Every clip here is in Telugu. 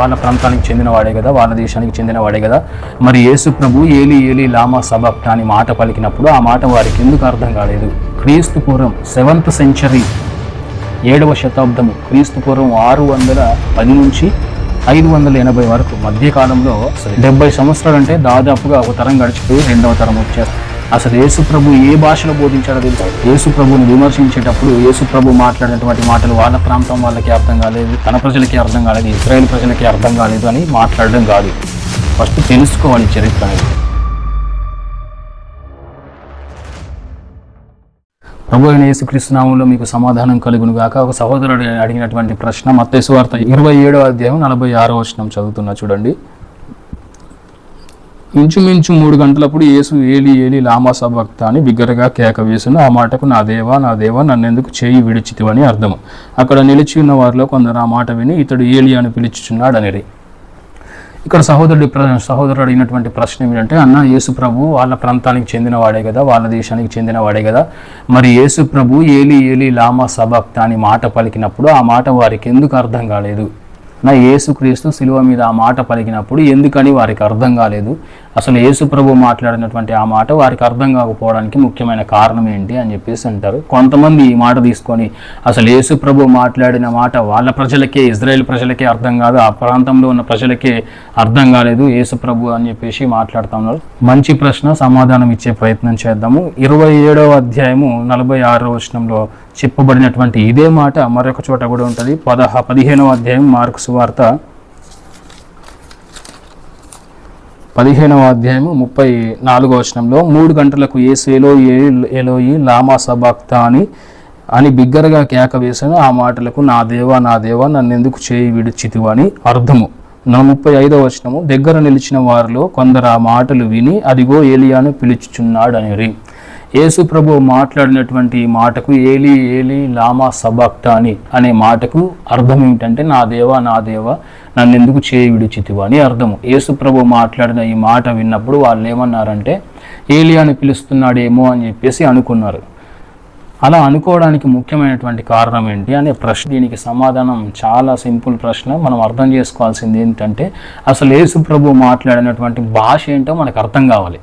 వాళ్ళ ప్రాంతానికి చెందినవాడే కదా వాళ్ళ దేశానికి చెందినవాడే కదా. మరి యేసు ప్రభు ఏలి ఏలి లామా సబక్ట అని మాట పలికినప్పుడు ఆ మాట వారికి ఎందుకు అర్థం కాలేదు? క్రీస్తు పూర్వం సెవెంత్ సెంచరీ ఏడవ శతాబ్దము క్రీస్తు పూర్వం ఆరు వందల పది నుంచి ఐదు వందల ఎనభై వరకు మధ్యకాలంలో డెబ్బై సంవత్సరాలు అంటే దాదాపుగా ఒక తరం గడిచిపోయి రెండవ తరం వచ్చేస్తుంది. అసలు యేసు ప్రభు ఏ భాషలో బోధించాడో తెలుసు? యేసు ప్రభుని విమర్శించేటప్పుడు యేసు ప్రభు మాట్లాడినటువంటి మాటలు వాళ్ళ ప్రాంతం వాళ్ళకి అర్థం కాలేదు తన ప్రజలకి అర్థం కాలేదు ఇస్రాయేల్ ప్రజలకి అర్థం కాలేదు అని మాట్లాడడం కాదు. ఫస్ట్ తెలుసుకోవాలి చరిత్ర అనేది. ప్రభు అయిన యేసుక్రీస్తునామంలో మీకు సమాధానం కలుగును గాక. ఒక సహోదరుడు అడిగినటువంటి ప్రశ్న మత్స్సు వార్త ఇరవై ఏడో అధ్యాయం నలభై ఆరో వచనం చదువుతున్నా చూడండి. ఇంచుమించు మూడు గంటలప్పుడు యేసు ఏలి ఏలి లామా సభక్త అని బిగ్గరగా కేక వేసిన ఆ మాటకు నా దేవా నా దేవా నన్నెందుకు చేయి విడిచితివని అర్థము. అక్కడ నిలిచి ఉన్న వారిలో కొందరు ఆ మాట విని ఇతడు ఏలి అని పిలుచుచున్నాడు అనేది ఇక్కడ సహోదరుడి ప్ర- సహోదరుడు అడిగినటువంటి ప్రశ్న ఏమిటంటే అన్న యేసు ప్రభు వాళ్ళ ప్రాంతానికి చెందినవాడే కదా వాళ్ళ దేశానికి చెందినవాడే కదా. మరి యేసు ప్రభు ఏలి ఏలి లామా సభక్త అని మాట పలికినప్పుడు ఆ మాట వారికి ఎందుకు అర్థం కాలేదు? నా యేసుక్రీస్తు శిలువ మీద ఆ మాట పలికినప్పుడు ఎందుకని వారికి అర్థం కాలేదు? అసలు యేసు ప్రభు మాట్లాడినటువంటి ఆ మాట వారికి అర్థం కాకపోవడానికి ముఖ్యమైన కారణం ఏంటి అని చెప్పేసి అంటారు. కొంతమంది ఈ మాట తీసుకొని అసలు యేసు ప్రభు మాట్లాడిన మాట వాళ్ళ ప్రజలకే ఇజ్రాయెల్ ప్రజలకే అర్థం కాదు ఆ ప్రాంతంలో ఉన్న ప్రజలకే అర్థం కాలేదు యేసు ప్రభు అని చెప్పేసి మాట్లాడుతున్నారు మంచి ప్రశ్న సమాధానం ఇచ్చే ప్రయత్నం చేద్దాము. ఇరవై ఏడవ అధ్యాయము నలభై ఆరో వచనంలో చెప్పబడినటువంటి ఇదే మాట మరొక చోట కూడా ఉంటుంది. పదహ పదిహేనవ అధ్యాయం మార్క్స్ వార్త పదిహేనవ అధ్యాయము ముప్పై నాలుగో వచనంలో మూడు గంటలకు ఏసు ఎలో ఎలోయి లామా సబాక్త అని అని బిగ్గరగా కేక వేసాను ఆ మాటలకు నా దేవా నా దేవా నన్ను ఎందుకు చేయి విడిచితివు? అని అర్థము. నా ముప్పై ఐదవ వచనము దగ్గర నిలిచిన వారిలో కొందరు ఆ మాటలు విని అదిగో ఏలియాను పిలుచుచున్నాడు యేసు ప్రభు మాట్లాడినటువంటి ఈ మాటకు ఏలి ఏలి లామా సబాక్త అని అనే మాటకు అర్థం ఏమిటంటే నా దేవా నా దేవా నన్ను ఎందుకు చేయి విడిచితివా అని అర్థము. యేసు ప్రభు మాట్లాడిన ఈ మాట విన్నప్పుడు వాళ్ళు ఏమన్నారంటే అని పిలుస్తున్నాడేమో అని చెప్పేసి అనుకున్నారు. అలా అనుకోవడానికి ముఖ్యమైనటువంటి కారణం ఏంటి అనే ప్రశ్న. దీనికి సమాధానం చాలా సింపుల్ ప్రశ్న. మనం అర్థం చేసుకోవాల్సింది ఏంటంటే అసలు యేసు ప్రభు మాట్లాడినటువంటి భాష ఏంటో మనకు అర్థం కావాలి.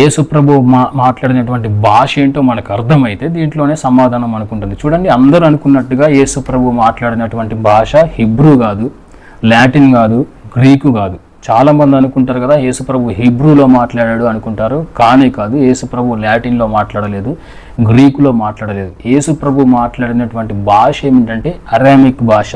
యేసుప్రభు మా మాట్లాడినటువంటి భాష ఏంటో మనకు అర్థమైతే దీంట్లోనే సమాధానం అనుకుంటుంది. చూడండి అందరూ అనుకున్నట్టుగా యేసుప్రభు మాట్లాడినటువంటి భాష హిబ్రూ కాదు లాటిన్ కాదు గ్రీకు కాదు. చాలా మంది అనుకుంటారు కదా యేసుప్రభు హిబ్రూలో మాట్లాడాడు అనుకుంటారు కానీ కాదు యేసుప్రభు లాటిన్లో మాట్లాడలేదు గ్రీకులో మాట్లాడలేదు. యేసుప్రభు మాట్లాడినటువంటి భాష ఏమిటంటే అరామిక్ భాష.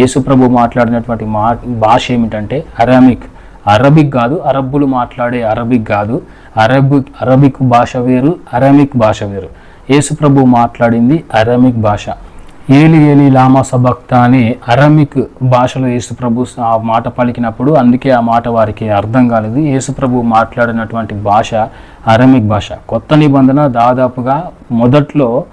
యేసుప్రభు మాట్లాడినటువంటి మా భాష ఏమిటంటే అరామిక్. అరబిక్ కాదు అరబ్బులు మాట్లాడే అరబిక్ కాదు. అరబిక్ అరబిక్ భాష వేరు అరమిక్ భాష వేరు. యేసుప్రభు మాట్లాడింది అరమిక్ భాష. ఏలి ఏలి లామా సబక్త అని అరమిక్ భాషలో యేసుప్రభు ఆ మాట పలికినప్పుడు అందుకే ఆ మాట వారికి అర్థం కాలేదు. యేసుప్రభు మాట్లాడినటువంటి భాష అరమిక్ భాష. కొత్త నిబంధన దాదాపుగా మొదట్లో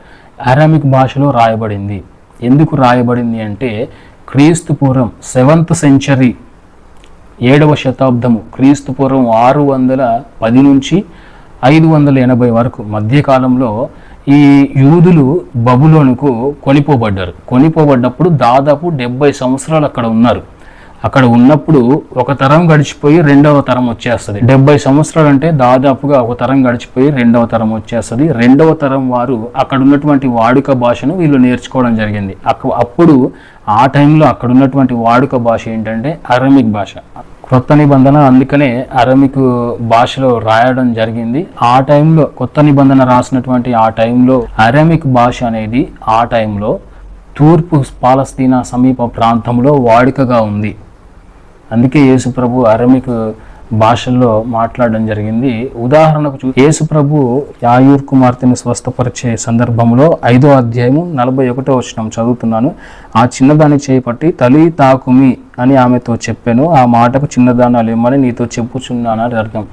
అరమిక్ భాషలో రాయబడింది. ఎందుకు రాయబడింది అంటే క్రీస్తు పూర్వం సెవెంత్ సెంచరీ ఏడవ శతాబ్దము క్రీస్తు పూర్వం ఆరు వందల పది నుంచి ఐదు వందల ఎనభై వరకు మధ్యకాలంలో ఈ యూదులు బబులోనుకు కొనిపోబడ్డారు. కొనిపోబడ్డప్పుడు దాదాపు డెబ్బై సంవత్సరాలు అక్కడ ఉన్నారు. అక్కడ ఉన్నప్పుడు ఒక తరం గడిచిపోయి రెండవ తరం వచ్చేస్తుంది. డెబ్బై సంవత్సరాలు అంటే దాదాపుగా ఒక తరం గడిచిపోయి రెండవ తరం వచ్చేస్తుంది. రెండవ తరం వారు అక్కడ ఉన్నటువంటి వాడుక భాషను వీళ్ళు నేర్చుకోవడం జరిగింది. అక్క- అప్పుడు ఆ టైంలో అక్కడ ఉన్నటువంటి వాడుక భాష ఏంటంటే అరమిక్ భాష. కొత్త నిబంధన అందుకనే అరమిక్ భాషలో రాయడం జరిగింది. ఆ టైంలో కొత్త నిబంధన రాసినటువంటి ఆ టైంలో అరమిక్ భాష అనేది ఆ టైంలో తూర్పు పాలస్తీనా సమీప ప్రాంతంలో వాడుకగా ఉంది. అందుకే యేసు ప్రభు అరమిక్ భాషల్లో మాట్లాడడం జరిగింది. ఉదాహరణకు చూ యేసు ప్రభు యాయూర్ కుమార్తెను స్వస్థపరిచే సందర్భంలో ఐదో అధ్యాయము నలభై ఒకటో వచ్చిన చదువుతున్నాను. ఆ చిన్నదాన్ని చేపట్టి తలి తాకుమి అని ఆమెతో చెప్పాను. ఆ మాటకు చిన్నదానాలు ఇమ్మని నీతో చెప్పుచున్నాను అని అర్థం.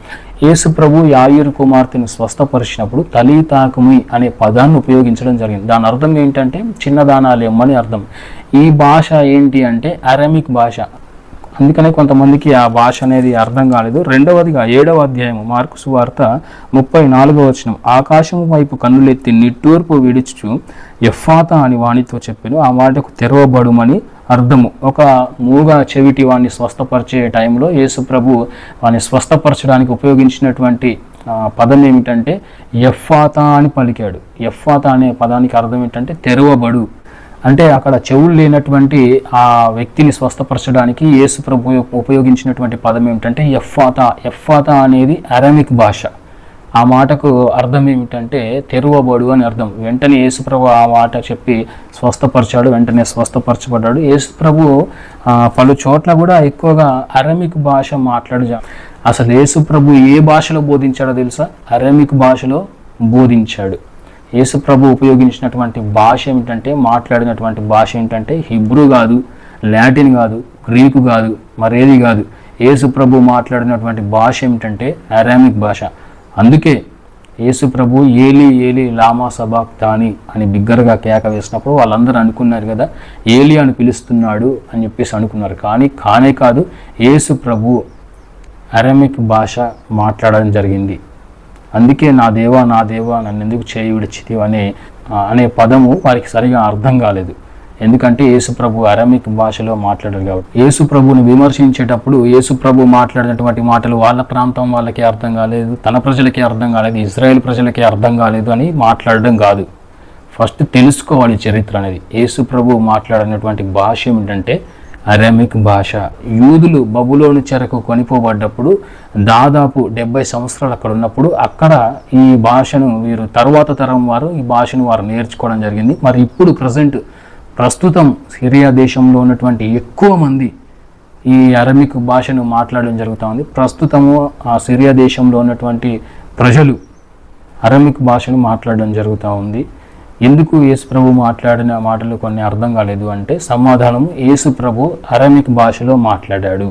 యేసు ప్రభు యాయూర్ కుమార్తెను స్వస్థపరిచినప్పుడు తలి తాకుమి అనే పదాన్ని ఉపయోగించడం జరిగింది. దాని అర్థం ఏంటంటే చిన్నదానాలు ఇమ్మని అర్థం. ఈ భాష ఏంటి అంటే అరమిక్ భాష. అందుకనే కొంతమందికి ఆ భాష అనేది అర్థం కాలేదు. రెండవదిగా ఏడవ అధ్యాయము మార్కు సువార్త ముప్పై నాలుగవ వచనం. ఆకాశం వైపు కన్నులెత్తి నిట్టూర్పు విడిచుచు ఎఫ్ఫాత అని వాణితో చెప్పాను. ఆ మాటకు తెరవబడుమని అర్థము. ఒక మూగ చెవిటి వాడిని స్వస్థపరిచే టైంలో యేసు ప్రభు వాడిని స్వస్థపరచడానికి ఉపయోగించినటువంటి పదం ఏమిటంటే ఎఫ్ఫాతా అని పలికాడు. ఎఫ్ఫాతా అనే పదానికి అర్థం ఏంటంటే తెరవబడు. అంటే అక్కడ చెవులు లేనటువంటి ఆ వ్యక్తిని స్వస్థపరచడానికి యేసు ప్రభు ఉపయోగించినటువంటి పదం ఏమిటంటే ఎఫ్ఫాతా ఎఫ్ఫాతా అనేది అరామిక్ భాష. ఆ మాటకు అర్థం ఏమిటంటే తెరువబడు అని అర్థం. వెంటనే యేసుప్రభు ఆ మాట చెప్పి స్వస్థపరిచాడు వెంటనే స్వస్థపరచబడ్డాడు. యేసుప్రభు పలు చోట్ల కూడా ఎక్కువగా అరమిక్ భాష మాట్లాడు అసలు యేసుప్రభు ఏ భాషలో బోధించాడో తెలుసా? అరమిక్ భాషలో బోధించాడు. యేసుప్రభు ఉపయోగించినటువంటి భాష ఏమిటంటే మాట్లాడినటువంటి భాష ఏంటంటే హిబ్రూ కాదు లాటిన్ కాదు గ్రీకు కాదు మరేది కాదు. యేసుప్రభు మాట్లాడినటువంటి భాష ఏమిటంటే అరామిక్ భాష. అందుకే యేసుప్రభు ఏలి ఏలి లామా సబాక్ తాని అని బిగ్గరగా కేక వేసినప్పుడు వాళ్ళందరూ అనుకున్నారు కదా ఏలి అని పిలుస్తున్నాడు అని చెప్పేసి అనుకున్నారు. కానీ కానే కాదు యేసు ప్రభు అరమిక్ భాష మాట్లాడడం జరిగింది. అందుకే నా దేవా నా దేవా నన్ను ఎందుకు చేయి విడిచితి అనే అనే పదము వారికి సరిగా అర్థం కాలేదు. ఎందుకంటే యేసుప్రభు అరమిక్ భాషలో మాట్లాడారు కాబట్టి. యేసుప్రభుని విమర్శించేటప్పుడు యేసుప్రభు మాట్లాడినటువంటి మాటలు వాళ్ళ ప్రాంతం వాళ్ళకి అర్థం కాలేదు తన ప్రజలకి అర్థం కాలేదు ఇజ్రాయెల్ ప్రజలకి అర్థం కాలేదు అని మాట్లాడడం కాదు. ఫస్ట్ తెలుసుకోవాలి చరిత్ర అనేది. యేసుప్రభు మాట్లాడినటువంటి భాష ఏమిటంటే అరామిక్ భాష. యూదులు బబులోని చెరకు కొనిపోబడ్డప్పుడు దాదాపు డెబ్బై సంవత్సరాలు అక్కడ ఉన్నప్పుడు అక్కడ ఈ భాషను వీరు తరువాత తరం వారు ఈ భాషను వారు నేర్చుకోవడం జరిగింది. మరి ఇప్పుడు ప్రజెంట్ ప్రస్తుతం సిరియా దేశంలో ఉన్నటువంటి ఎక్కువ మంది ఈ అరమిక్ భాషను మాట్లాడడం జరుగుతూ ఉంది. ప్రస్తుతము ఆ సిరియా దేశంలో ఉన్నటువంటి ప్రజలు అరమిక్ భాషను మాట్లాడడం జరుగుతూ ఉంది. ఎందుకు యేసు ప్రభు మాట్లాడిన మాటలు కొన్ని అర్థం కాలేదు అంటే సమాధానం యేసు ప్రభు అరమిక్ భాషలో మాట్లాడాడు.